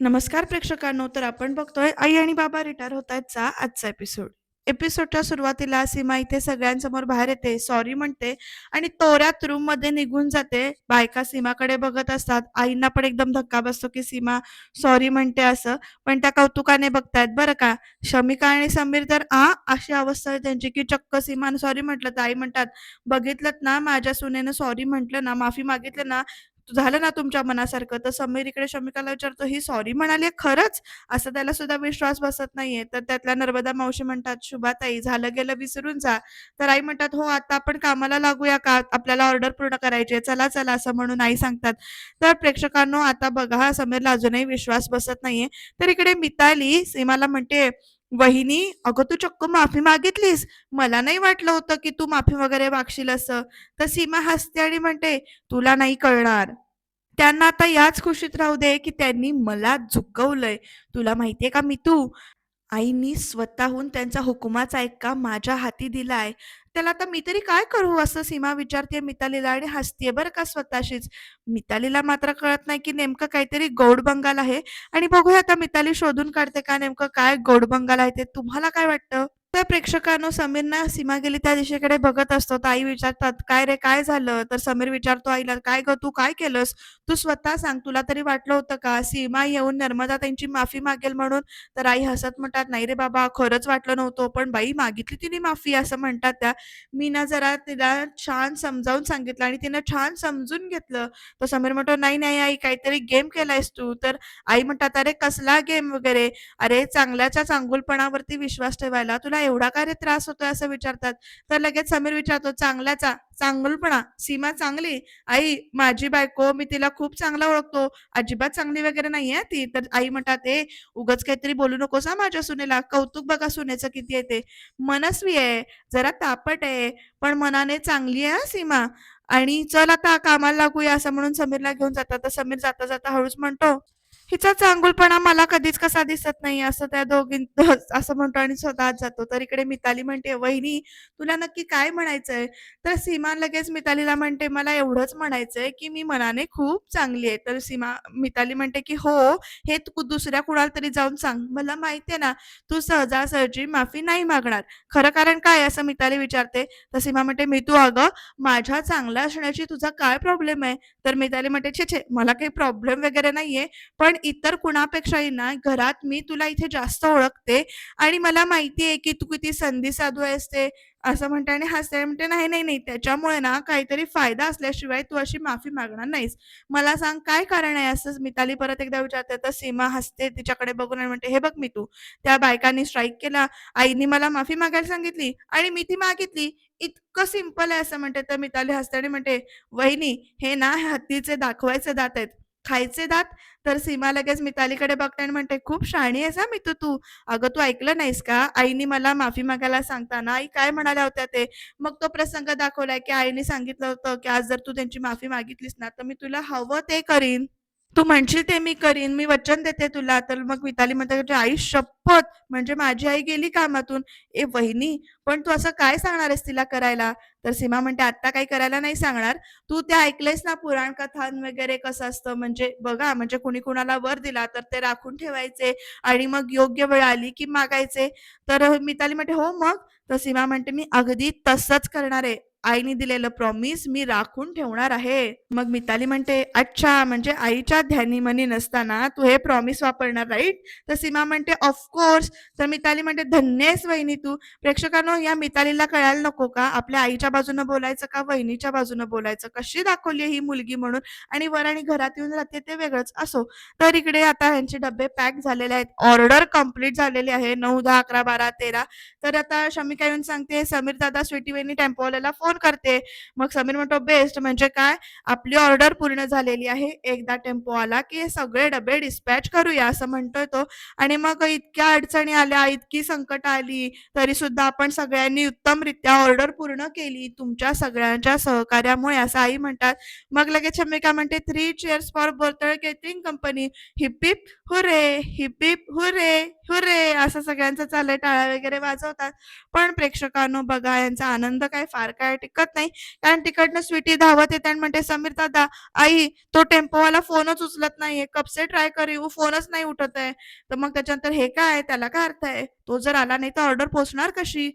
नमस्कार प्रेक्षकांनो, तर आपण बघतोय आई आणि बाबा रिटायर होत आहेत चा आजचा एपिसोड. एपिसोडच्या सुरुवातीला सीमा इथे सगळ्यांसमोर बाहेर येते, सॉरी म्हणते आणि तोऱ्यात रूममध्ये निघून जाते. बायका सीमाकडे बघत असतात. आईंना पण एकदम धक्का बसतो, की सीमा सॉरी म्हणते असं. पण त्या कौतुकाने बघतायत बरं का. शमिका आणि समीर तर आ, अशी अवस्था आहे त्यांची, की चक्क सीमानं सॉरी म्हटलं तर आई म्हणतात, "बघितलत ना माझ्या सुनेनं सॉरी म्हटलं ना, माफी मागितलं ना, झालं ना तुमच्या मनासारखं." तर समीर इकडे शमिकाला विचारतो, "ही सॉरी म्हणाली खरंच?" असं त्याला सुद्धा विश्वास बसत नाहीये. तर त्यातल्या नर्मदा मावशी म्हणतात, "शुभाताई झालं गेलं विसरून जा." तर आई म्हणतात, "हो आता आपण कामाला लागूया का? आपल्याला ऑर्डर पूर्ण करायची चला, चला." असं म्हणून आई सांगतात. तर प्रेक्षकांनो आता बघा हा समीरला अजूनही विश्वास बसत नाहीये. तर इकडे मिताली सीमाला म्हणते, "वहिनी, अगं तू चक्क माफी मागितलीस? मला नाही वाटलं होतं की तू माफी वगैरे मागशील असं." तर सीमा हसते आणि म्हणते, "तुला नाही कळणार. त्यांना आता याच खुशीत राहू दे, की त्यांनी मला झुकवलंय. तुला माहितीये का मितू, आईनी स्वतःहून त्यांचा हुकुमाचा ऐका माझ्या हाती दिलाय. त्याला आता मी तरी काय करू?" असं सीमा विचारते मितालीला आणि हसतीये बरं का स्वतःशीच. मितालीला मात्र कळत नाही, की नेमकं काहीतरी गौड बंगाल आहे आणि बघूया आता मिताली शोधून काढते का नेमकं काय गौड बंगाल आहे ते. तुम्हाला काय वाटतं? तर प्रेक्षकांनो समीरना सीमा गेली त्या दिशेकडे बघत असतो. तर आई विचारतात, "काय रे काय झालं?" तर समीर विचारतो आईला, "काय ग तू काय केलंस? तू स्वतः सांग. तुला तरी वाटलं होतं का सीमा येऊन नर्मदा त्यांची माफी मागेल म्हणून?" तर आई हसत म्हणतात, "नाही रे बाबा खरंच वाटलं नव्हतं. पण बाई मागितली तिने माफी." असं म्हणतात त्या. मी ना जरा तिला छान समजावून सांगितलं आणि तिनं छान समजून घेतलं. तर समीर म्हणतो, "नाही, नाही आई काहीतरी गेम केलायस तू." तर आई म्हणतात, "अरे कसला गेम वगैरे? अरे चांगल्याच्या चांगुलपणावरती विश्वास ठेवायला तुला एवढा काय रे त्रास होतोय?" असं विचारतात. तर लगेच समीर विचारतो, "चांगल्याचा चांगलपणा सीमा चांगली? आई माझी बायको मी तिला खूप चांगला ओळखतो. अजिबात चांगली वगैरे नाहीये ती." तर आई म्हणतात, "ए उगाच काहीतरी बोलू नकोस हा माझ्या सुनेला. कौतुक बघा सुनेचं किती आहे ते. मनस्वी आहे, जरा तापट आहे, पण मनाने चांगली आहे सीमा. आणि चल आता कामाला लागूया." असं म्हणून समीरला घेऊन जातात. तर समीर जाता जाता हळूच म्हणतो, "हिचा चांगुलपणा मला कधीच कसा दिसत नाही." असं त्या दोघीं असं म्हणतो आणि स्वतः जातो. तर इकडे मिताली म्हणते, "वहिनी तुला नक्की काय म्हणायचंय?" तर सीमा लगेच मितालीला म्हणते, "मला एवढंच म्हणायचंय, की मी मनाने खूप चांगली आहे." तर सीमा मिताली म्हणते, की "हो, हे तू दुसऱ्या कुणाला तरी जाऊन सांग. मला माहितीये ना, तू सहजासहजी माफी नाही मागणार. खरं कारण काय?" असं मिताली विचारते. तर सीमा म्हणते, मी तू अगं, माझ्या चांगल्या असण्याची तुझा काय प्रॉब्लेम आहे?" तर मिताली म्हणते, "छे, छे, मला काही प्रॉब्लेम वगैरे नाहीये. पण इतर कुणापेक्षाही ना घरात मी तुला इथे जास्त ओळखते आणि मला माहिती आहे, की तू किती संधी साधू आहेस ते." असं म्हणते आणि हसते म्हणते, "नाही, नाही, नाही. त्याच्यामुळे ना काहीतरी फायदा असल्याशिवाय तू अशी माफी मागणार नाहीस. मला सांग काय कारण आहे?" असं मिताली परत एकदा विचारते. तर सीमा हसते तिच्याकडे बघून आणि म्हणते, "हे बघ मी तू त्या बायकांनी स्ट्राईक केला. आईने मला माफी मागायला सांगितली आणि मी ती मागितली. इतकं सिंपल आहे." असं म्हणते. तर मिताली हसते आणि म्हणते, "वहिनी, हे ना हत्तीचे दाखवायचे दात आहेत. खायचे दात?" तर सीमा लगेच मितालीकडे बघते आणि म्हणते, "खूप शहाणी आहेस हा मी तू. तू अगं तू ऐकलं नाहीस का? आईने मला माफी मागायला सांगताना आई काय म्हणाल्या होत्या ते? मग तो प्रसंग दाखवलाय, की आईने सांगितलं होतं, की आज जर तू त्यांची माफी मागितलीस ना, तर मी तुला हवं ते करीन. तू म्हणशील ते मी करीन. मी वचन देते तुला." तर मग मिताली म्हणते, "आई शपथ! म्हणजे माझी आई गेली कामातून." "ए वहिनी, पण तू असं काय सांगणार आहेस तिला करायला?" तर सीमा म्हणते, "आत्ता काही करायला नाही सांगणार. तू ते ऐकलंयस ना पुराण कथां वगैरे कसं असतं म्हणजे बघा म्हणजे कुणी कुणाला वर दिला तर ते राखून ठेवायचे आणि मग योग्य वेळ आली की मागायचे. तर मिताली म्हणते, "हो मग?" तर सीमा म्हणते, "मी अगदी तसंच करणार आहे. आईने दिलेलं प्रॉमिस मी राखून ठेवणार आहे." मग मिताली म्हणते, "अच्छा म्हणजे आईच्या ध्यानी मनी नसताना तू हे प्रॉमिस वापरणार राईट?" तर सीमा म्हणते, "ऑफकोर्स." तर मिताली म्हणते, धन्यस वहिनी तू." प्रेक्षकांनो या मितालीला कळायला नको का आपल्या आईच्या बाजूनं बोलायचं का वहिनीच्या बाजूनं बोलायचं? कशी दाखवली ही मुलगी म्हणून आणि वर आणि घरात येऊन राहते ते वेगळंच. असो. तर इकडे आता ह्यांचे डबे पॅक झालेले आहेत. ऑर्डर कंप्लीट झालेली आहे. नऊ दहा अकरा बारा तेरा तर आता शमिका येऊन सांगते, "समीर दादा, स्वीटी वहिनी टेम्पोवाल्याला फोन करते." मग समीर म्हणतो, "बेस्ट म्हणजे काय? आपली ऑर्डर पूर्ण झालेली आहे. एकदा टेम्पो आला की सगळे डबे डिस्पॅच करूया." असं म्हणतोय तो आणि मग इतक्या अडचणी आल्या, इतकी संकट आली, तरी सुद्धा आपण सगळ्यांनी उत्तमरित्या ऑर्डर पूर्ण केली तुमच्या सगळ्यांच्या सहकार्यामुळे असं आई म्हणतात. मग लगेच शमिका म्हणते, three chairs for बोरतळ catering company. Hip hip hooray hip hooray hooray असं सगळ्यांचं चाललंय टाळ्या वगैरे वाजवतात. पण प्रेक्षकांनो बघा यांचा आनंद काय फार काय टिकत नाही. कारण तिकडनं स्वीटी धावत येते आणि म्हणते, "समीर दादा, आई तो टेम्पोवाला फोनच उचलत नाहीये. कपसे ट्राय कर फोनच नाही उठत आहे." तर मग त्याच्यानंतर हे काय? त्याला काय अर्थ आहे? तो जर आला नाही तर ऑर्डर पोहोचणार कशी?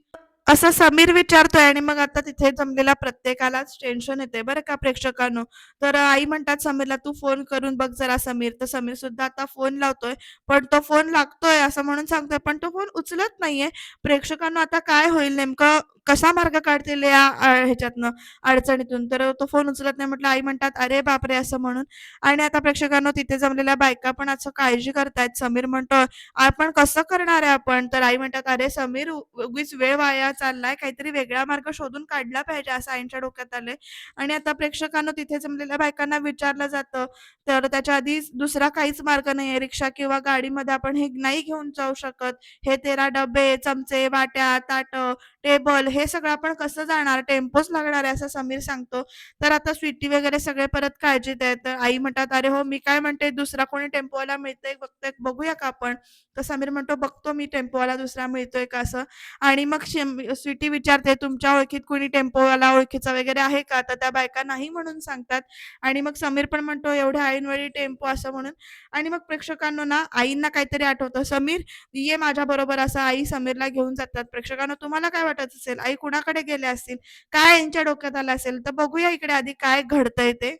असं समीर विचारतोय आणि मग आता तिथे जमलेला प्रत्येकालाच टेन्शन येते बरं का प्रेक्षकांनो. तर आई म्हणतात समीरला, "तू फोन करून बघ जरा समीर." तर समीर सुद्धा आता फोन लावतोय. पण तो फोन लागतोय असं म्हणून सांगतोय, पण तो फोन उचलत नाहीये. प्रेक्षकांनो आता काय होईल नेमकं कसा मार्ग काढतील या ह्याच्यातनं अडचणीतून? तर तो फोन उचलत नाही म्हटलं आई म्हणतात, "अरे बापरे!" असं म्हणून आणि आता प्रेक्षकांनो तिथे जमलेल्या बायका पण असं काळजी करतायत. समीर म्हणतोय, "आपण कसं करणार आहे आपण?" तर आई म्हणतात, "अरे समीर, उगीच वेळ वाया चाललाय. काहीतरी वेगळा मार्ग शोधून काढला पाहिजे." असं आईंच्या डोक्यात आलंय आणि आता प्रेक्षकांना तिथे जमलेल्या बायकांना विचारलं जातं. तर त्याच्या आधी दुसरा काहीच मार्ग नाहीये. रिक्षा किंवा गाडीमध्ये आपण हे नाही घेऊन जाऊ शकत. हे तेरा डबे चमचे, वाट्या, ताट टेबल हे सगळं आपण कसं जाणार? टेम्पोच लागणार आहे असं समीर सांगतो. तर आता स्वीटी वगैरे सगळे परत काळजीत आहेत. तर आई म्हणतात, "अरे हो, मी काय म्हणते दुसरा कोणी टेम्पोवाला मिळतंय बघतोय बघूया का आपण?" तर समीर म्हणतो, "बघतो मी टेम्पोवाला दुसरा मिळतोय का असं." आणि मग स्वीटी विचारते, "तुमच्या ओळखीत कोणी टेम्पोवाला ओळखीचा वगैरे आहे का?" तर त्या बायका नाही म्हणून सांगतात आणि मग समीर पण म्हणतो, "एवढ्या ऐनवेळी टेम्पो" असं म्हणून आणि मग प्रेक्षकांनो ना आईंना काहीतरी आठवतं. "समीर, ये माझ्याबरोबर." असं आई समीरला घेऊन जातात. प्रेक्षकांना तुम्हाला काय वाटत असेल? आई कुणाकडे गेल्या असतील? काय यांच्या डोक्यात आलं असेल? तर बघूया इकडे आधी काय घडतंय ते.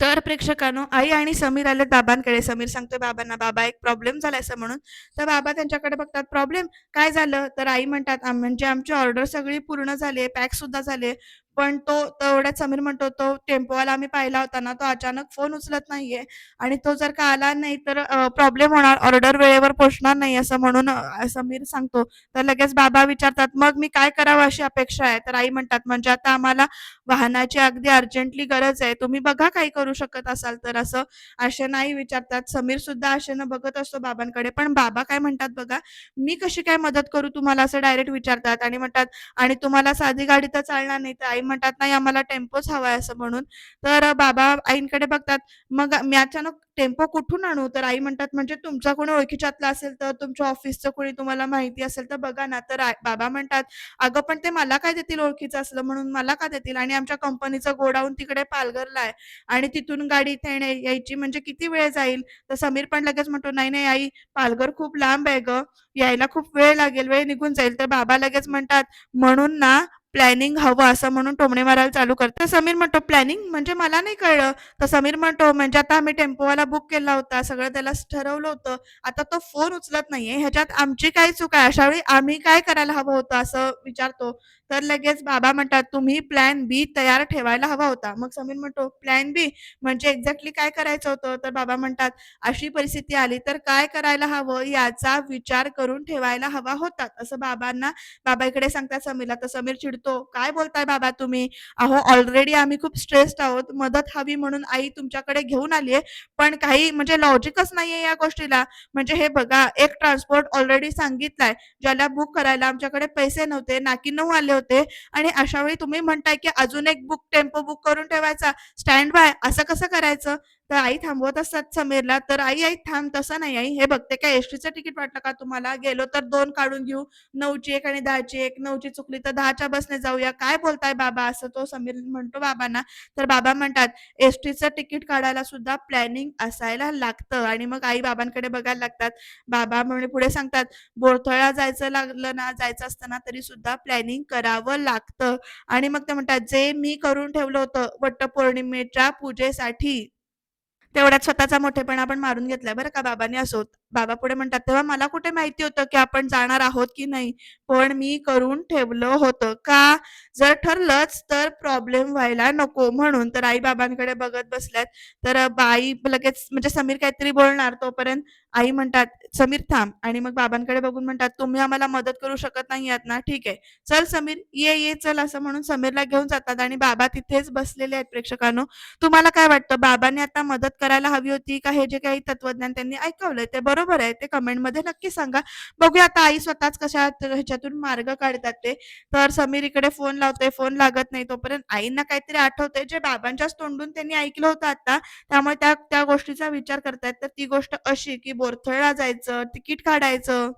तर प्रेक्षकांनो आई आणि समीर आले बाबांकडे. समीर सांगतोय बाबांना, "बाबा एक प्रॉब्लेम झाला असं म्हणून." तर बाबा त्यांच्याकडे बघतात, "प्रॉब्लेम? काय झालं?" तर आई म्हणतात, म्हणजे आमची ऑर्डर सगळी पूर्ण झाली आहे, पॅक सुद्धा झाली आहे. पण तो तेवढ्यात समीर म्हणतो, "तो टेम्पोवाला आम्ही पाहिला होता ना, तो अचानक फोन उचलत नाहीये आणि तो जर का आला नाही तर प्रॉब्लेम होणार, ऑर्डर वेळेवर पोहोचणार नाही." असं म्हणून समीर सांगतो. तर लगेच बाबा विचारतात, "मग मी काय करावं अशी अपेक्षा आहे?" तर आई म्हणतात, "म्हणजे आता आम्हाला वाहनाची अगदी अर्जंटली गरज आहे. तुम्ही बघा काही करू शकत असाल तर." असं आशेनं आई विचारतात. समीर सुद्धा आशेनं बघत असतो बाबांकडे. पण बाबा काय म्हणतात बघा, "मी कशी काय मदत करू तुम्हाला?" असं डायरेक्ट विचारतात आणि म्हणतात, "आणि तुम्हाला साधी गाडी तर चालणार नाही." तर आई म्हणतात, "नाही, आम्हाला टेम्पोच हवा आहे." असं म्हणून. तर बाबा आईंकडे बघतात. "मग मी अचानक टेम्पो कुठून आणू?" तर आई म्हणतात, "म्हणजे तुमचा कोणी ओळखीच्यातला असेल तर, तुमच्या ऑफिसचं कोणी तुम्हाला माहिती असेल तर बघा ना." तर बाबा म्हणतात, "अगं, पण ते मला काय देतील ओळखीचं असलं म्हणून, मला का देतील? आणि आमच्या कंपनीचं गोडाऊन तिकडे पालघरला आहे आणि तिथून गाडी इथे यायची म्हणजे किती वेळ जाईल?" तर समीर पण लगेच म्हणतो, "नाही, नाही आई, पालघर खूप लांब आहे ग यायला खूप वेळ लागेल, वेळ निघून जाईल." तर बाबा लगेच म्हणतात, "म्हणून ना प्लॅनिंग हवं." असं म्हणून टोमणे मारायला चालू करते समीर म्हणतो, "प्लॅनिंग? म्हणजे मला नाही कळलं." तर समीर म्हणतो, "म्हणजे आता आम्ही टेम्पोवाला बुक केला होता, सगळं त्याला ठरवलं होतं. आता तो फोन उचलत नाहीये, ह्याच्यात आमची काय चूक आहे? अशा वेळी आम्ही काय करायला हवं होतं?" असं विचारतो. तर लगेच बाबा म्हणतात, "तुम्ही प्लॅन बी तयार ठेवायला हवा होता." मग समीर म्हणतो, "प्लॅन बी? म्हणजे एक्झॅक्टली काय करायचं होतं?" तर बाबा म्हणतात, "अशी परिस्थिती आली तर काय करायला हवं याचा विचार करून ठेवायला हवा होता." असं बाबांना बाबा इकडे सांगतात समीरला. तर समीर चिडतो, "काय बोलताय बाबा तुम्ही? अहो ऑलरेडी आम्ही खूप स्ट्रेस्ड आहोत. मदत हवी म्हणून आई तुमच्याकडे घेऊन आली आहे. पण काही म्हणजे लॉजिकच नाहीये या गोष्टीला. म्हणजे हे बघा, एक ट्रान्सपोर्ट ऑलरेडी सांगितलाय, ज्याला बुक करायला आमच्याकडे पैसे नव्हते, नाकी नऊ आले होते आणि अशा वेळी तुम्ही म्हणताय की अजून एक बुक टेम्पो बुक करून ठेवायचा, स्टँड बाय. असं कसं करायचं?" तर आई थांबवत असतात समीरला. तर "आई, आई थांब, तसं नाही आई. हे बघते काय एसटीचं तिकीट वाटलं का तुम्हाला? गेलो तर दोन काढून घेऊ. नऊची एक आणि 10ची एक. नऊची चुकली तर 10च्या बसने जाऊया. काय बोलताय बाबा?" असं तो समीर म्हणतो बाबांना. तर बाबा म्हणतात, "एसटीचं तिकीट काढायला सुद्धा प्लॅनिंग असायला लागतं." आणि मग आई बाबांकडे बघायला लागतात. बाबा म्हणे पुढे सांगतात, बोरथळा जायचं लागलं ना, जायचं असतं ना, तरी सुद्धा प्लॅनिंग करावं लागतं." आणि मग ते म्हणतात, "जे मी करून ठेवलं होतं वटपौर्णिमेच्या पूजेसाठी, तेवढ्यात स्वतःचा मोठेपणा आपण मारून घेतलाय बरं का बाबांनी." असो. बाबा पुढे म्हणतात, "तेव्हा मला कुठे माहिती होतं की आपण जाणार आहोत की नाही? पण मी करून ठेवलं होतं. का? जर ठरलंच तर प्रॉब्लेम व्हायला नको म्हणून." तर आई बाबांकडे बघत बसल्यात. तर बाई लगेच म्हणजे समीर काहीतरी बोलणार तोपर्यंत आई म्हणतात, "समीर थांब." आणि मग बाबांकडे बघून म्हणतात, "तुम्ही आम्हाला मदत करू शकत नाही आहात ना? ठीक आहे. चल समीर, ये, ये, चल." असं म्हणून समीरला घेऊन जातात आणि बाबा तिथेच बसलेले आहेत प्रेक्षकांनो. तुम्हाला काय वाटतं बाबांनी आता मदत करायला हवी होती का हे जे काही तत्वज्ञान त्यांनी ऐकवलंय ते बरोबर बरोबर आहे ते कमेंटमध्ये नक्की सांगा. बघूया आता आई स्वतःच कशा ह्याच्यातून मार्ग काढतात ते. तर समीर इकडे फोन लावते फोन लागत नाही तोपर्यंत आईंना काहीतरी आठवते जे बाबांच्याच तोंडून त्यांनी ऐकलं होतं आता. त्यामुळे त्या त्या गोष्टीचा विचार करतायत. तर ती गोष्ट अशी की बोरथळला जायचं तिकीट काढायचं.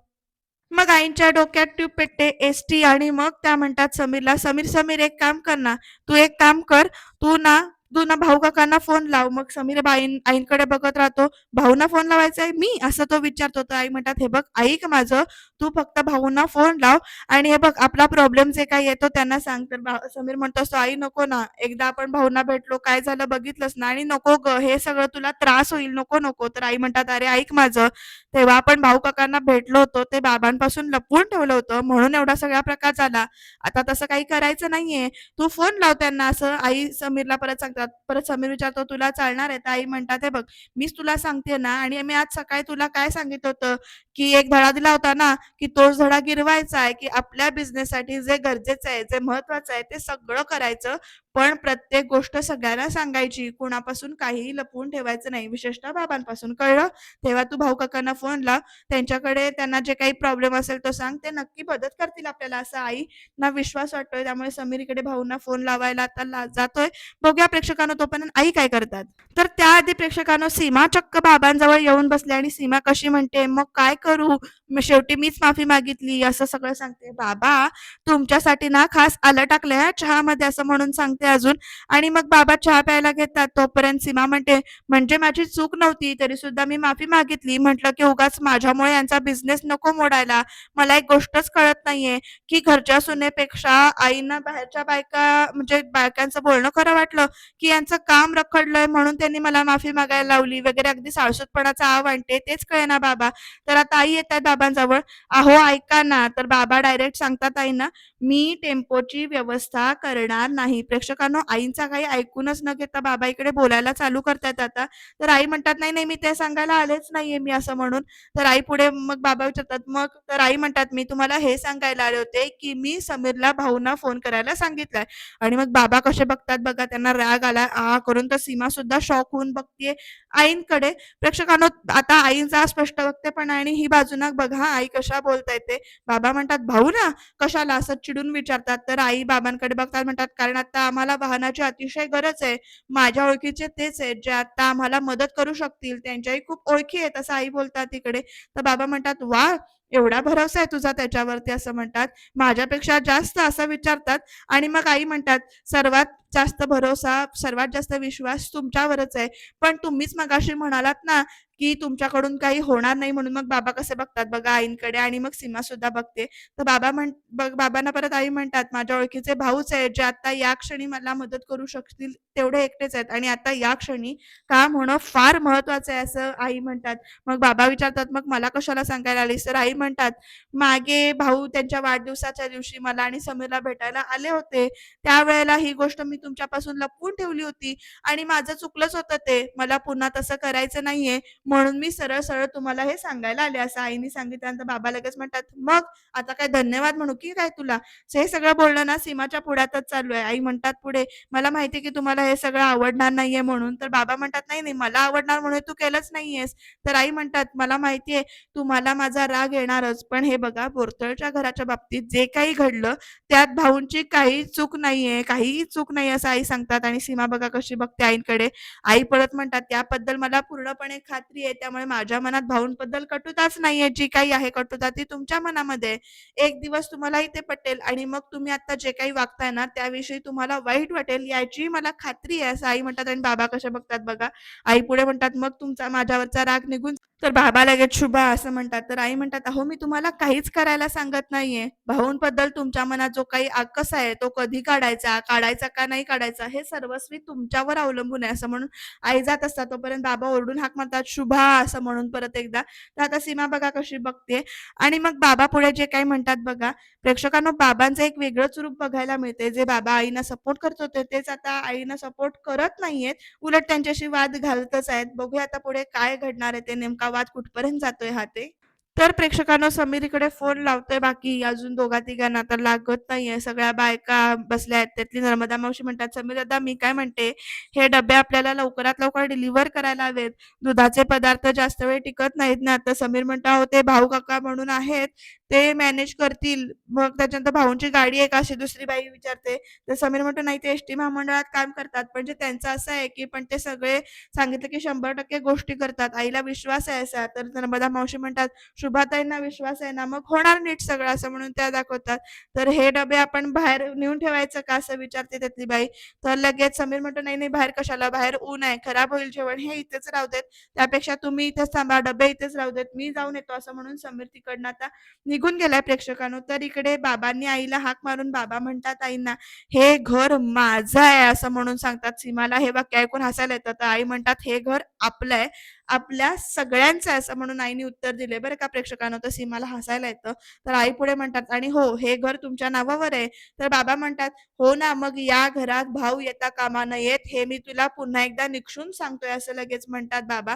मग आईंच्या डोक्यात ट्यूब पेटते एस टी आणि मग त्या म्हणतात समीरला समीर समीर एक काम कर ना. तू एक काम कर. तू ना तू ना भाऊ काकांना फोन लाव. मग समीर बाईं आईंकडे बघत राहतो. भाऊना फोन लावायचा आहे मी असं तो विचारतो. तर आई म्हणतात हे बघ ऐक माझं? तू फक्त भाऊंना फोन लाव आणि हे बघ आपला प्रॉब्लेम जे काही येतो त्यांना सांग. तर समीर म्हणतो असतो आई नको ना. एकदा आपण भाऊना भेटलो काय झालं बघितलंस ना? आणि नको ग हे सगळं तुला त्रास होईल. नको नको. तर आई म्हणतात अरे ऐक माझं. तेव्हा आपण भाऊ काकांना भेटलो होतो ते बाबांपासून लपवून ठेवलं होतं. म्हणून एवढा सगळा प्रकार झाला. आता तसं काही करायचं नाहीये. तू फोन लाव त्यांना. असं आई समीरला परत सांगतात. परत समीर विचारतो तुला चालणार आहे आई म्हणतात हे बघ मीच तुला सांगते ना आणि मी आज सकाळी तुला काय सांगितलं होतं की एक धडा दिला होता ना की तोच धडा गिरवायचा आहे की आपल्या बिझनेससाठी जे गरजेचं आहे जे महत्वाचं आहे ते सगळं करायचं. पण प्रत्येक गोष्ट सगळ्यांना सांगायची. कुणापासून काहीही लपवून ठेवायचं नाही. विशेषतः बाबांपासून. कळलं? तेव्हा तू भाऊ काकांना फोन लाव त्यांच्याकडे त्यांना जे काही प्रॉब्लेम असेल तो सांग. ते नक्की मदत करतील आपल्याला असं आई. ना विश्वास वाटतोय. त्यामुळे समीर इकडे भाऊंना फोन लावायला आता जातोय. बघूया प्रेक्षकांना तोपर्यंत आई काय करतात. तर त्याआधी प्रेक्षकांनो सीमा चक्क बाबांजवळ येऊन बसले आणि सीमा कशी म्हणते मग काय करू? शेवटी मीच माफी मागितली. असं सगळं सांगते. बाबा तुमच्यासाठी ना खास आलं टाकलंय चहामध्ये असं म्हणून सांगते. अजून. आणि मग बाबा चहा प्यायला घेतात. तोपर्यंत सीमा म्हणते म्हणजे माझी चूक नव्हती तरी सुद्धा मी माफी मागितली. म्हटलं की उगाच माझ्यामुळे यांचा बिझनेस नको मोडायला. मला एक गोष्टच कळत नाहीये की घरच्या सुनेपेक्षा आईना बाहेरच्या बायका म्हणजे बायकांचं बोलणं खरं वाटलं की यांचं काम रखडलंय म्हणून त्यांनी मला माफी मागायला लावली वगैरे अगदी साळसूतपणाचा आव आणते. तेच कळेना बाबा. तर आता आई येतात बाबांजवळ. अहो ऐका ना. तर बाबा डायरेक्ट सांगतात आईना मी टेम्पोची व्यवस्था करणार नाही. प्रेक्षकांनो आईंचा काही ऐकूनच न घेता बाबा इकडे बोलायला चालू करतात आता. तर आई म्हणतात नाही नाही मी ते सांगायला आलेच नाहीये मी असं म्हणून. तर आई पुढे मग बाबा विचारतात मग? तर आई म्हणतात मी तुम्हाला हे सांगायला आले होते की मी समीरला भाऊंना फोन करायला सांगितलंय. आणि मग बाबा कसे बघतात बघा त्यांना राग आला. आ करून तर सीमा सुद्धा शॉक होऊन बघतीये आईंकडे. प्रेक्षकांनो आता आईंचा स्पष्ट वक्तेपणा आणि ही बाजूना बघा आई कशा बोलतायत ते. बाबा म्हणतात भाऊ ना कशाला असं चिडून विचारतात. तर आई बाबांकडे बघतात म्हणतात कारण आता आम्हाला वाहनाची अतिशय गरज आहे. माझ्या ओळखीचे तेच आहेत जे आता आम्हाला मदत करू शकतील. त्यांच्याही खूप ओळखी आहेत असं आई बोलतात तिकडे. तर बाबा म्हणतात वा एवढा भरोसा आहे तुझा त्याच्यावरती असं म्हणतात. माझ्यापेक्षा जास्त असं विचारतात. आणि मग आई म्हणतात सर्वात जास्त भरोसा सर्वात जास्त विश्वास तुमच्यावरच आहे. पण तुम्हीच मगाशी म्हणालात ना की तुमच्याकडून काही होणार नाही म्हणून मग बाबा कसे बघतात? बघा आईंकडे आणि मग सीमा सुद्धा बघते. तर बाबा म्हण बघ बाबांना परत आई म्हणतात माझ्या ओळखीचे भाऊच आहेत जे आता या क्षणी मला मदत करू शकतील तेवढे एकटेच आहेत आणि आता या क्षणी काम होणं फार महत्वाचं आहे असं आई म्हणतात. मग बाबा विचारतात मग मला कशाला सांगायला आलीस? तर आई म्हणतात मागे भाऊ त्यांच्या वाढदिवसाच्या दिवशी मला आणि समीरला भेटायला आले होते. त्यावेळेला ही गोष्ट मी तुमच्यापासून लपवून ठेवली होती आणि माझं चुकलंच होतं ते. मला पुन्हा तसं करायचं नाहीये. म्हणून मी सरळ सरळ तुम्हाला हे सांगायला आले. असं आईने सांगितल्यानंतर बाबा लगेच म्हणतात मग आता काय धन्यवाद म्हणू की काय तुला? हे सगळं बोलणं ना सीमाच्या पुढ्यातच चालू आहे. आई म्हणतात पुढे मला माहिती की तुम्हाला हे सगळं आवडणार नाहीये म्हणून. तर बाबा म्हणतात नाही नाही मला आवडणार म्हणून तू केलंच नाहीयेस. तर आई म्हणतात मला माहितीये तुम्हाला माझा राग येणारच. पण हे बघा बोरतळच्या घराच्या बाबतीत जे काही घडलं त्यात भाऊंची काही चूक नाहीये काहीही चूक नाही असं आई सांगतात. आणि सीमा बघा कशी बघते आईंकडे. आई परत म्हणतात त्याबद्दल मला पूर्णपणे खात्री आहे त्यामुळे माझ्या मनात भाऊंबद्दल कटुताच नाहीये जी काही आहे कटुता ती तुमच्या मनामध्ये एक दिवस तुम्हालाही ते पटेल आणि मग तुम्ही आता जे काही वागताय ना त्याविषयी तुम्हाला वाईट वाटेल याची मला खात्री आहे असं आई म्हणतात आणि बाबा कशा बघतात बघा. आई पुढे म्हणतात मग तुमचा माझ्यावरचा राग निघून तर बाबा लगेच शुभा असं म्हणतात. तर आई म्हणतात अहो मी तुम्हाला काहीच करायला सांगत नाहीये. भाऊंबद्दल तुमच्या मनात जो काही आकस आहे तो कधी काढायचा काढायचा का नाही काढायचा हे सर्वस्वी तुमच्यावर अवलंबून आहे असं म्हणून आई जात असतात. तोपर्यंत बाबा ओरडून हाक मारतात शुभा असं म्हणून परत एकदा. तर आता सीमा बघा कशी बघते. आणि मग बाबा पुढे जे काही म्हणतात बघा. प्रेक्षकांना बाबांचं एक वेगळंच रूप बघायला मिळते. जे बाबा आईना सपोर्ट करत होते तेच आता आईना सपोर्ट करत नाहीयेत. उलट त्यांच्याशी वाद घालतच आहेत. बघूया आता पुढे काय घडणार आहे ते नेमका वाद कुठपर्यंत जातोय हा ते? तर प्रेक्षकांना समीर इकडे फोन लावतोय. बाकी अजून दोघा तिघांना तर लागत नाहीये. सगळ्या बायका बसल्या आहेत. त्यातली नर्मदा मावशी म्हणतात समीर दादा मी काय म्हणते? हे डबे आपल्याला लवकरात लवकर डिलिव्हर करायला हवेत. दुधाचे पदार्थ जास्त वेळ टिकत नाहीत ना? तर समीर म्हणता हो ते भाऊ काका म्हणून आहेत. ते मॅनेज करतील. मग त्याच्यानंतर भाऊंची गाडी आहे का अशी दुसरी बाई विचारते. तर समीर म्हणतो नाही ते एस टी महामंडळात काम करतात. म्हणजे त्यांचं असं आहे की पण ते सगळे सांगितलं की शंभर टक्के गोष्टी करतात. आईला विश्वास आहे असा. तर नर्मदा मावशी म्हणतात शुभाताईंना विश्वास आहे ना? मग होणार नीट सगळं असं म्हणून त्या दाखवतात. तर हे डबे आपण बाहेर नेऊन ठेवायचं का? असं विचारते त्यातली बाई. तर लगेच समीर म्हणतो नाही नाही बाहेर कशाला? बाहेर ऊन आहे. खराब होईल जेवण. हे इथेच राहू देत. त्यापेक्षा तुम्ही इथेच थांबा. डबे इथेच राहू देत. मी जाऊन येतो असं म्हणून समीर तिकडनं आता निघून गेलाय प्रेक्षकांनो. तर इकडे बाबांनी आईला हाक मारून बाबा म्हणतात आईंना हे घर माझं आहे असं म्हणून सांगतात सीमाला. हे वाक्य ऐकून हसायला येतं. तर आई म्हणतात हे घर आपलं आहे. आपल्या सगळ्यांचं असं म्हणून आईने उत्तर दिले बरं का प्रेक्षकांना तर सीमाला हसायला येतं. तर आई पुढे म्हणतात आणि हो हे घर तुमच्या नावावर आहे. तर बाबा म्हणतात हो ना मग या घरात भाऊ येता कामा नयेत. हे मी तुला पुन्हा एकदा निक्षून सांगतोय असं लगेच म्हणतात बाबा.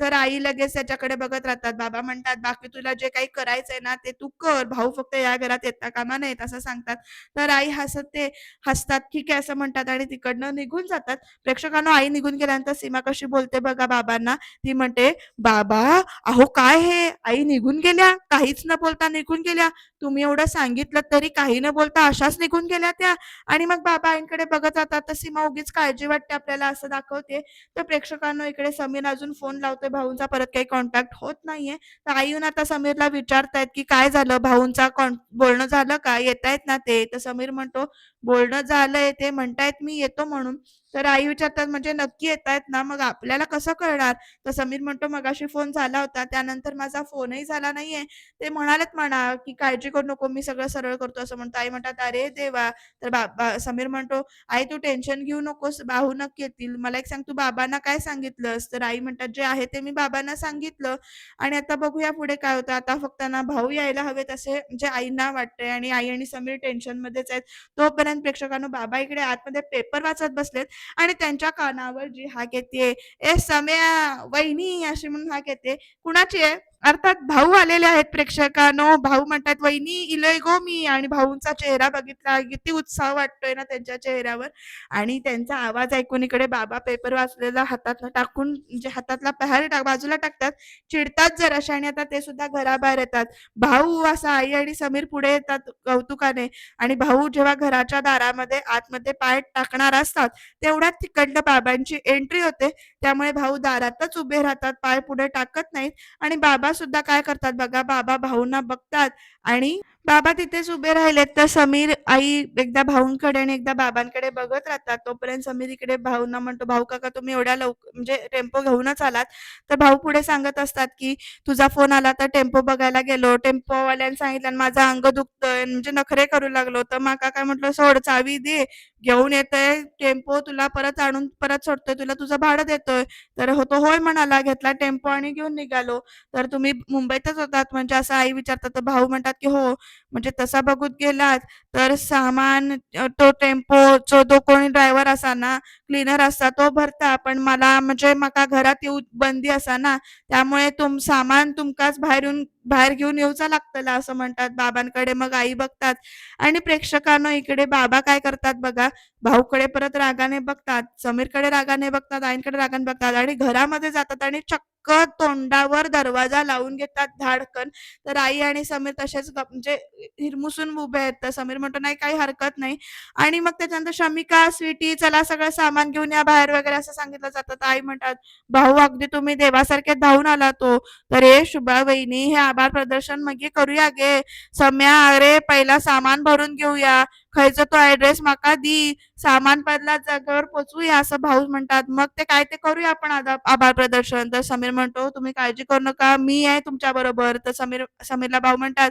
तर आई लगेच त्याच्याकडे बघत राहतात. बाबा म्हणतात बाकी तुला जे काही करायचंय ना ते तू कर. भाऊ फक्त या घरात येता कामा नाहीत असं सांगतात. तर आई हसत ते हसतात ठीक आहे असं म्हणतात आणि तिकडनं निघून जातात. प्रेक्षकांना आई निघून गेल्यानंतर सीमा कशी बोलते बघा बाबांना. ती म्हणते बाबा अहो काय हे? आई निघून गेल्या काहीच न बोलता निघून गेल्या. तुम्ही एवढं सांगितलं तरी काही न बोलता अशाच निघून गेल्या त्या. आणि मग बाबा आईंकडे बघत राहतात तर सीमा उगीच काळजी वाटते आपल्याला असं दाखवते. तर प्रेक्षकांना इकडे समीर अजून फोन लावतोय भाऊंचा परत काही कॉन्टॅक्ट होत नाहीये. तर आई येऊन आता समीरला विचारतायत की काय झालं? भाऊंचा कॉन बोलणं झालं का? येतायत ना ते? तर समीर म्हणतो बोलणं झालंय ते म्हणतायत मी येतो म्हणून. तर आई विचारतात म्हणजे नक्की येतायत ना? मग आपल्याला कसं कळणार? तर समीर म्हणतो मगाशी फोन झाला होता त्यानंतर माझा फोनही झाला नाहीये. ते म्हणालेत म्हणा की काळजी करू नको मी सगळं सरळ करतो असं म्हणतो. आई म्हणतात अरे देवा! तर बाबा समीर म्हणतो आई तू टेन्शन घेऊ नकोस भाऊ नक्की येतील. मला एक सांग तू बाबांना काय सांगितलंस? तर आई म्हणतात जे आहे ते मी बाबांना सांगितलं. आणि आता बघूया पुढे काय होतं. आता फक्त ना भाऊ यायला हवेत असे म्हणजे आईंना वाटतंय. आणि आई आणि समीर टेन्शन मध्येच आहेत. तोपर्यंत प्रेक्षकांनो बाबा इकडे आतमध्ये पेपर वाचत बसलेत. आणि त्यांच्या कानावर जी हाक येते ए सम्या वहिनी अशी म्हणून हाक येते. कुणाची आहे? अर्थात भाऊ आलेले आहेत प्रेक्षकांनो. भाऊ म्हणतात वहिनी इलय गो मी. आणि भाऊंचा चेहरा बघितला किती उत्साह वाटतोय ना त्यांच्या चेहऱ्यावर. आणि त्यांचा आवाज ऐकून इकडे बाबा पेपर वाचलेला हातात टाकून म्हणजे हातातला पहार टाक बाजूला टाकतात. चिडतात जराशा आणि आता ते सुद्धा घराबाहेर येतात. भाऊ असा आई आणि समीर पुढे येतात कौतुकाने. आणि भाऊ जेव्हा घराच्या दारामध्ये आतमध्ये पाय टाकणार असतात तेवढ्यात तिकडनं बाबांची एंट्री होते. त्यामुळे भाऊ दारातच उभे राहतात पाय पुढे टाकत नाहीत. आणि बाबा सुद्धा काय करतात बघा बाबा भाऊंना बघतात आणि बाबा तिथेच उभे राहिलेत. तर समीर आई एकदा भाऊंकडे आणि एकदा बाबांकडे बघत राहतात. तोपर्यंत समीर इकडे भाऊंना म्हणतो भाऊ काका तुम्ही एवढ्या लवकर म्हणजे टेम्पो घेऊनच आलात. तर भाऊ पुढे सांगत असतात की तुझा फोन आला तर टेम्पो बघायला गेलो. टेम्पोवाल्याने सांगितलं माझं अंग दुखतंय. म्हणजे नखरे करू लागलो. तर मग काय म्हटलं सोड चावी दे. घेऊन येतोय. टेम्पो तुला परत आणून परत सोडतोय. तुला तुझं भाडं देतोय. तर होतो होय म्हणाला घेतला टेम्पो आणि घेऊन निघालो. तर तुम्ही मुंबईतच होतात. म्हणजे असं आई विचारतात. तर भाऊ म्हणतात की हो. म्हणजे तसा बघत गेलात तर सामान तो टेम्पोचो जो कोणी ड्रायव्हर असा ना क्लीनर असता तो भरता. पण मला म्हणजे म्हाका घरात येऊ बंदी असा ना त्यामुळे तुम सामान तुमकाच बाहेर येऊन बाहेर घेऊन येऊचा लागतला असं म्हणतात बाबांकडे. मग आई बघतात. आणि प्रेक्षकांनो इकडे बाबा काय करतात बघा. भाऊकडे परत रागाने बघतात. समीरकडे रागाने बघतात. आईंकडे रागाने बघतात. आणि घरामध्ये जातात आणि चक्क तोंडावर दरवाजा लावून घेतात धाडकन. तर आई आणि समीर तसेच म्हणजे हिरमुसून उभे आहेत. तर समीर म्हणतो नाही काही हरकत नाही. आणि मग त्याच्यानंतर शमिका स्वीटी चला सगळं सामान सामान घेऊन या बाहेर वगैरे असं सांगितलं जातं. आई म्हणतात भाऊ अगदी तुम्ही देवासारखे धावून आला तो. तर हे शुभा वहिनी हे आभार प्रदर्शन मग करूया गे. सम्या अरे पहिला सामान भरून घेऊया. खयचा तो ऍड्रेस माका दी. सामान पहिला जागेवर पोचूया असं भाऊ म्हणतात. मग ते काय ते करूया आपण आभार प्रदर्शन. तर समीर म्हणतो तुम्ही काळजी करू नका मी आहे तुमच्या बरोबर. तर समीर समीरला भाऊ म्हणतात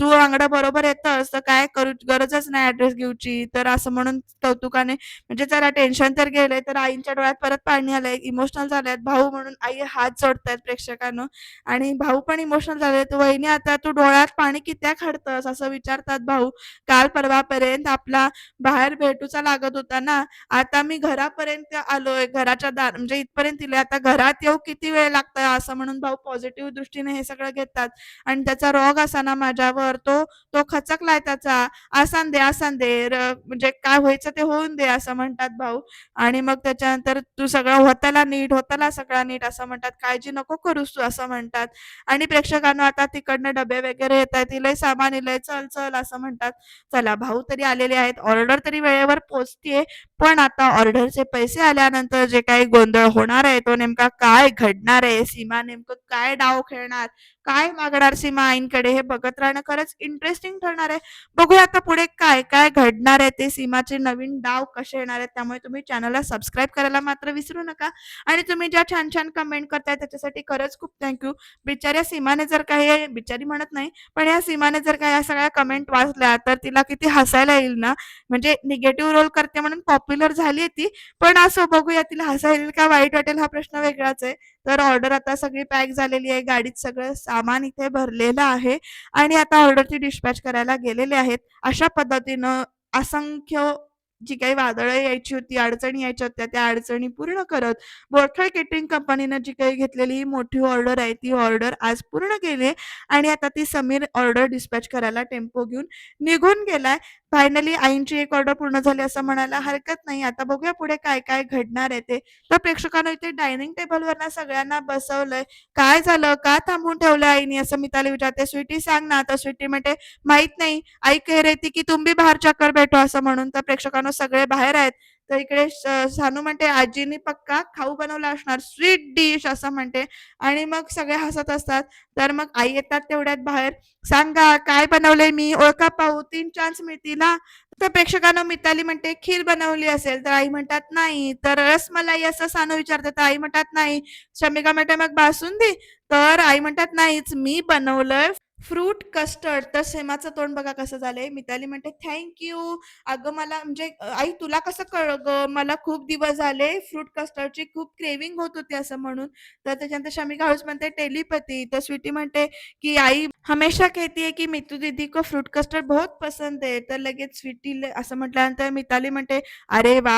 तू अंगडा बरोबर येतस तर काय करू गरजच नाही ऍड्रेस घेऊची. तर असं म्हणून कौतुकाने म्हणजे जरा टेन्शन तर गेलंय तर आईंच्या डोळ्यात परत पाणी आलंय इमोशनल झाल्यात भाऊ म्हणून आई हात जोडतायत प्रेक्षकांना. आणि भाऊ पण इमोशनल झाले वहिनी आता तू डोळ्यात पाणी कित्या काढतस असं विचारतात भाऊ. काल परवापर्यंत पर्यंत आपला बाहेर भेटूचा लागत होता ना. आता मी घरापर्यंत आलोय. घराच्या दार म्हणजे इथपर्यंत इले. आता घरात येऊ किती वेळ लागतोय? असं म्हणून भाऊ पॉझिटिव्ह दृष्टीने हे सगळं घेतात. आणि त्याचा रॉग असा ना माझ्यावर. तो तो खचकलाय त्याचा. आसान दे आसान दे. र- म्हणजे काय व्हायचं ते होऊन दे असं म्हणतात भाऊ. आणि मग त्याच्यानंतर तू सगळं होताला नीट होताला सगळा नीट असं म्हणतात. काळजी नको करूस तू असं म्हणतात. आणि प्रेक्षकांना आता तिकडनं डबे वगैरे येत आहेत इलय सामान इलय चल चल असं म्हणतात. चला भाऊ तरी आलेले आहेत. ऑर्डर तरी वेळेवर पोचतीये पण आता ऑर्डरचे पैसे आल्यानंतर जे काही गोंधळ होणार आहे तो नेमका काय घडणार आहे? सीमा नेमकं काय डाव खेळणार? काय मागणार सीमा आईंकडे? हे बघत राहणं खरंच इंटरेस्टिंग ठरणार आहे. बघूया आता पुढे काय काय घडणार आहे ते सीमाचे नवीन डाव कसे येणार आहेत त्यामुळे तुम्ही चॅनलला सबस्क्राईब करायला मात्र विसरू नका. आणि तुम्ही ज्या छान छान कमेंट करताय त्याच्यासाठी खरंच खूप थँक्यू बिचाऱ्या सीमाने जर काही बिचारी म्हणत नाही पण या सीमाने जर काही या सगळ्या कमेंट वाचल्या तर तिला किती हसायला येईल ना? म्हणजे निगेटिव्ह रोल करते म्हणून पॉप्युलर झाली ती पण असं बघूया तिला हसायला येईल का? वाईट वाटेल हा प्रश्न वेगळाच आहे. तर ऑर्डर आता सगळी पॅक झालेली आहे गाडीत सगळं सामान इथे भरलेलं आहे आणि आता ऑर्डरची डिस्पॅच करायला गेलेले आहेत. अशा पद्धतीनं असंख्य जी काही वादळं यायची होती अडचणी यायच्या होत्या त्या अडचणी पूर्ण करत बोरथळ केटरिंग कंपनीनं जी काही घेतलेली ही मोठी ऑर्डर आहे ती ऑर्डर आज पूर्ण केली आहे. आणि आता ती समीर ऑर्डर डिस्पॅच करायला टेम्पो घेऊन निघून गेलाय. फायनली आईंची एक ऑर्डर पूर्ण झाली असं म्हणायला हरकत नाही. आता बघूया पुढे काय काय घडणार आहे ते. तर प्रेक्षकांना इथे डायनिंग टेबलवर ना सगळ्यांना बसवलंय. काय झालं? का थांबून ठेवलं आईने? असं मिताली विचारते. स्वीटी सांग ना. आता स्वीटी म्हणते माहीत नाही. आई कह रही की तुम्ही बाहेर चक्कर भेटो असं म्हणून तर प्रेक्षकांना सगळे बाहेर आहेत. तर इकडे सानू म्हणते आजीनी पक्का खाऊ बनवला असणार स्वीट डिश असं म्हणते. आणि मग सगळे हसत असतात. तर मग आई येतात तेवढ्यात बाहेर. सांगा काय बनवलंय मी? ओळखा पाहू तीन चान्स मिळतील ना तर प्रेक्षकांना मिताली म्हणते खीर बनवली असेल. तर आई म्हणतात नाही तर रसमलाई असं सानू विचारते. तर आई म्हणतात नाही. शमिका म्हणते मग बासुंदी तर आई म्हणतात नाहीच मी बनवलंय फ्रूट कस्टर्ड तर सेमाचं तोंड बघा कसं झालंय. मिताली म्हणते थँक्यू अगं मला म्हणजे आई तुला कसं कळ ग? मला खूप दिवस झाले फ्रूट कस्टर्डची खूप क्रेविंग होत होती असं म्हणून. तर त्याच्यानंतर शमिका हाऊस म्हणते टेलिपती. तर स्वीटी म्हणते की आई हमेशा कहती है की मितू दीदी को फ्रूट कस्टर्ड बहुत पसंद आहे तर लगेच स्वीटी असं म्हटल्यानंतर मिताली म्हणते अरे वा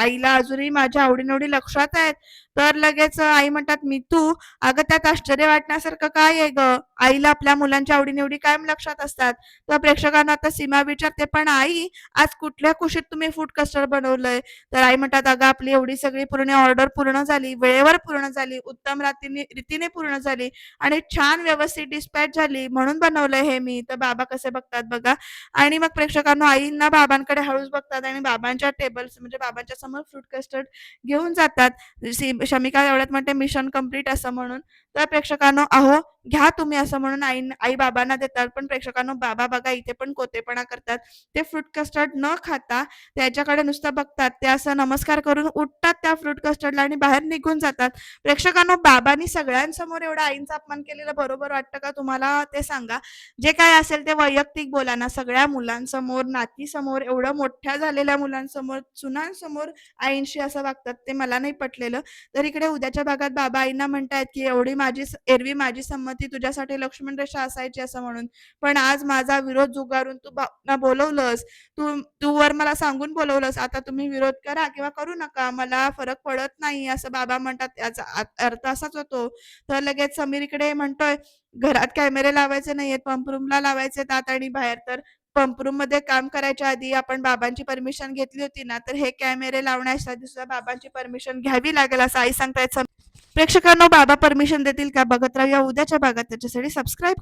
आईला अजूनही माझ्या आवडीनिवडी लक्षात आहेत. तर लगेच आई म्हणतात मी तू. अगं त्यात आश्चर्य वाटण्यासारखं काय आहे ग? आईला आपल्या मुलांच्या आवडीनिवडी कायम लक्षात असतात. तर प्रेक्षकांना आता सीमा विचारते पण आई आज कुठल्या कुशीत तुम्ही फूड कस्टर्ड बनवलंय? तर आई म्हणतात अगं आपली एवढी सगळी पूर्ण ऑर्डर पूर्ण झाली वेळेवर पूर्ण झाली उत्तम रातीने रीतीने पूर्ण झाली आणि छान व्यवस्थित डिस्पॅच झाली म्हणून बनवलंय हे मी. तर बाबा कसे बघतात बघा. आणि मग प्रेक्षकांना आईंना बाबांकडे हळूच बघतात आणि बाबांच्या टेबल्स म्हणजे बाबांच्या समोर फ्रूट कस्टर्ड घेऊन जातात. शमिका एवढ्यात म्हणते मिशन कंप्लीट असं म्हणून. तर प्रेक्षकांनो अहो घ्या तुम्ही असं म्हणून आई आई बाबांना देतात पण प्रेक्षकांनो बाबा बघा इथे पण कोतेपणा करतात. ते फ्रूट कस्टर्ड न खाता त्याच्याकडे नुसतं बघतात. ते असं नमस्कार करून उठतात त्या फ्रूट कस्टर्डला आणि बाहेर निघून जातात. प्रेक्षकांनो बाबांनी सगळ्यांसमोर एवढा आईंचा अपमान केलेला बरोबर वाटतं का? तुम्हाला ते सांगा. जे काय असेल ते वैयक्तिक बोला ना. सगळ्या मुलांसमोर नातीसमोर एवढं मोठ्या झालेल्या मुलांसमोर चुनांसमोर आईंशी असं वागतात ते मला नाही पटलेलं. तर इकडे उद्याच्या भागात बाबा आईंना म्हणतायत की एवढी माझी एरवी माझी संमती तुझ्यासाठी लक्ष्मण रेषा असायची असं म्हणून. पण आज माझा विरोध जुगारून तू बाबांना बोलवलंस तू तू वर मला सांगून बोलवलंस आता तुम्ही विरोध करा किंवा करू नका मला फरक पडत नाही असं बाबा म्हणतात याचा अर्थ असाच होतो. तर लगेच समीर इकडे म्हणतोय घरात कॅमेरे लावायचे नाहीयेत पंपरूमला लावायचे आत आणि बाहेर. तर पंप रूममध्ये काम करायच्या आधी आपण बाबांची परमिशन घेतली होती ना तर हे कॅमेरे लावण्यासाठी सुद्धा बाबांची परमिशन घ्यावी लागेल असं आई सांगतायत सम- प्रेक्षकांनो बाबा परमिशन देतील का? बघत राहूया उद्याच्या भागात. त्याच्यासाठी सबस्क्राईब करा.